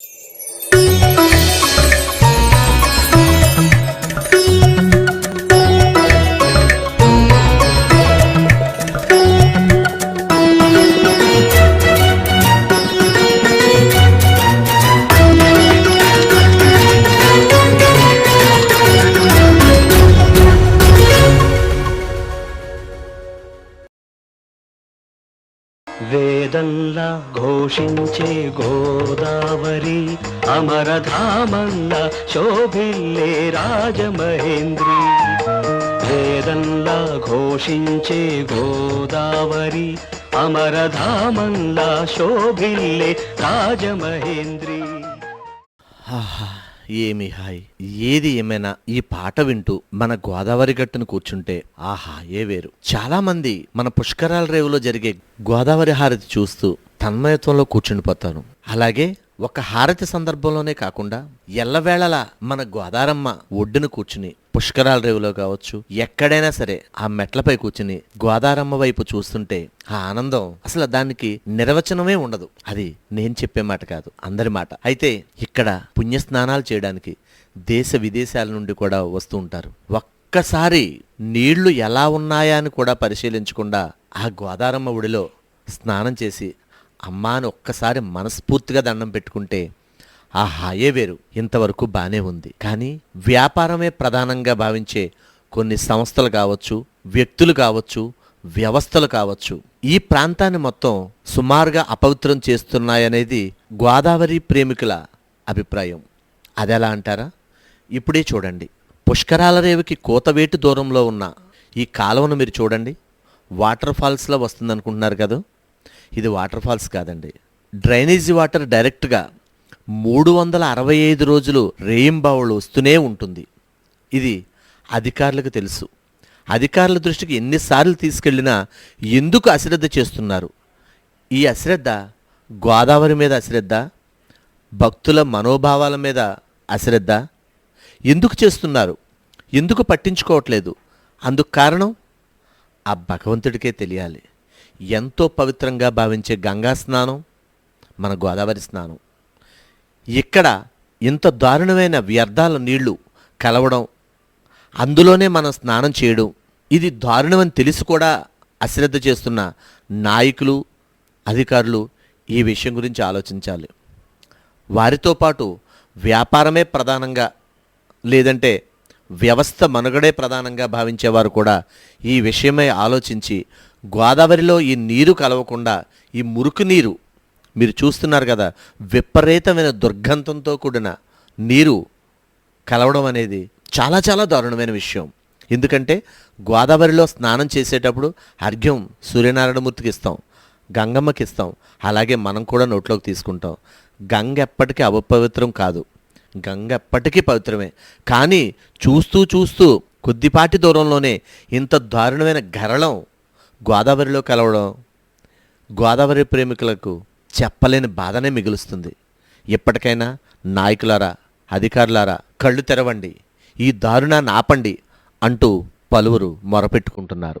Música వేదంలా ఘోషించే Godavari అమరధామంలా శోభిల్లే Rajamahendri. వేదంలా ఘోషించే Godavari అమరధామంలా శోభిల్లే Rajamahendri. ఆహా. ఏమి hi? ఏది ఏమైనా ఈ పాట వింటూ మన గోదావరి గట్టును కూర్చుంటే ఆహా ఏ వేరు. చాలా మంది మన పుష్కరాల రేవులో జరిగే గోదావరి హారతి చూస్తూ తన్మయత్వంలో కూర్చుండిపోతాను అలాగే ఒక హారతి సందర్భంలోనే కాకుండా ఎల్లవేళలా మన గోదారమ్మ ఒడ్డున కూర్చుని పుష్కరాల రేవులో కావచ్చు ఎక్కడైనా సరే ఆ మెట్లపై కూర్చుని గోదారమ్మ వైపు చూస్తుంటే ఆ ఆనందం అసలు దానికి నిర్వచనమే ఉండదు. అది నేను చెప్పే మాట కాదు అందరి మాట. అయితే ఇక్కడ పుణ్య స్నానాలు చేయడానికి దేశ విదేశాల నుండి కూడా వస్తూ ఉంటారు. ఒక్కసారి నీళ్ళు ఎలా ఉన్నాయా అని కూడా పరిశీలించకుండా ఆ గోదారమ్మ ఒడిలో స్నానం చేసి అమ్మా అని ఒక్కసారి మనస్ఫూర్తిగా దండం పెట్టుకుంటే ఆ హాయే వేరు. ఇంతవరకు బానే ఉంది. కానీ వ్యాపారమే ప్రధానంగా భావించే కొన్ని సంస్థలు కావచ్చు వ్యక్తులు కావచ్చు వ్యవస్థలు కావచ్చు ఈ ప్రాంతాన్ని మొత్తం సుమారుగా అపవిత్రం చేస్తున్నాయనేది గోదావరి ప్రేమికుల అభిప్రాయం. అదెలా అంటారా? ఇప్పుడే చూడండి. పుష్కరాల రేవుకి కోతవేటు దూరంలో ఉన్న ఈ కాలువను మీరు చూడండి. వాటర్ ఫాల్స్లో వస్తుందనుకుంటున్నారు కదా? ఇది వాటర్ ఫాల్స్ కాదండి. డ్రైనేజీ వాటర్ డైరెక్ట్గా మూడు వందల అరవై ఐదు రోజులు రేయింబావులు వస్తూనే ఉంటుంది. ఇది అధికారులకు తెలుసు. అధికారుల దృష్టికి ఎన్నిసార్లు తీసుకెళ్ళినా ఎందుకు అశ్రద్ధ చేస్తున్నారు? ఈ అశ్రద్ధ గోదావరి మీద అశ్రద్ధ? భక్తుల మనోభావాల మీద అశ్రద్ధ? ఎందుకు చేస్తున్నారు? ఎందుకు పట్టించుకోవట్లేదు? అందుకు కారణం ఆ భగవంతుడికే తెలియాలి. ఎంతో పవిత్రంగా భావించే గంగా స్నానం మన గోదావరి స్నానం. ఇక్కడ ఇంత దారుణమైన వ్యర్థాల నీళ్ళు కలవడం అందులోనే మనం స్నానం చేయడం ఇది దారుణమని తెలిసి కూడా అశ్రద్ధ చేస్తున్న నాయకులు అధికారులు ఈ విషయం గురించి ఆలోచించాలి. వారితో పాటు వ్యాపారమే ప్రధానంగా లేదంటే వ్యవస్థ మనుగడే ప్రధానంగా భావించేవారు కూడా ఈ విషయమై ఆలోచించి గోదావరిలో ఈ నీరు కలవకుండా ఈ మురికి నీరు మీరు చూస్తున్నారు కదా విపరీతమైన దుర్గంధంతో కూడిన నీరు కలవడం అనేది చాలా చాలా దారుణమైన విషయం. ఎందుకంటే గోదావరిలో స్నానం చేసేటప్పుడు అర్ఘ్యం సూర్యనారాయణమూర్తికి ఇస్తాం గంగమ్మకి ఇస్తాం అలాగే మనం కూడా నోట్లోకి తీసుకుంటాం. గంగ ఎప్పటికీ అపవిత్రం కాదు. గంగ ఎప్పటికీ పవిత్రమే. కానీ చూస్తూ చూస్తూ కొద్దిపాటి దూరంలోనే ఇంత దారుణమైన గరళం గోదావరిలో కలవడం గోదావరి ప్రేమికులకు చెప్పలేని బాధనే మిగులుస్తుంది. ఇప్పటికైనా నాయకులారా అధికారులారా కళ్ళు తెరవండి ఈ దారుణాన్ని ఆపండి అంటూ పలువురు మొరపెట్టుకుంటున్నారు.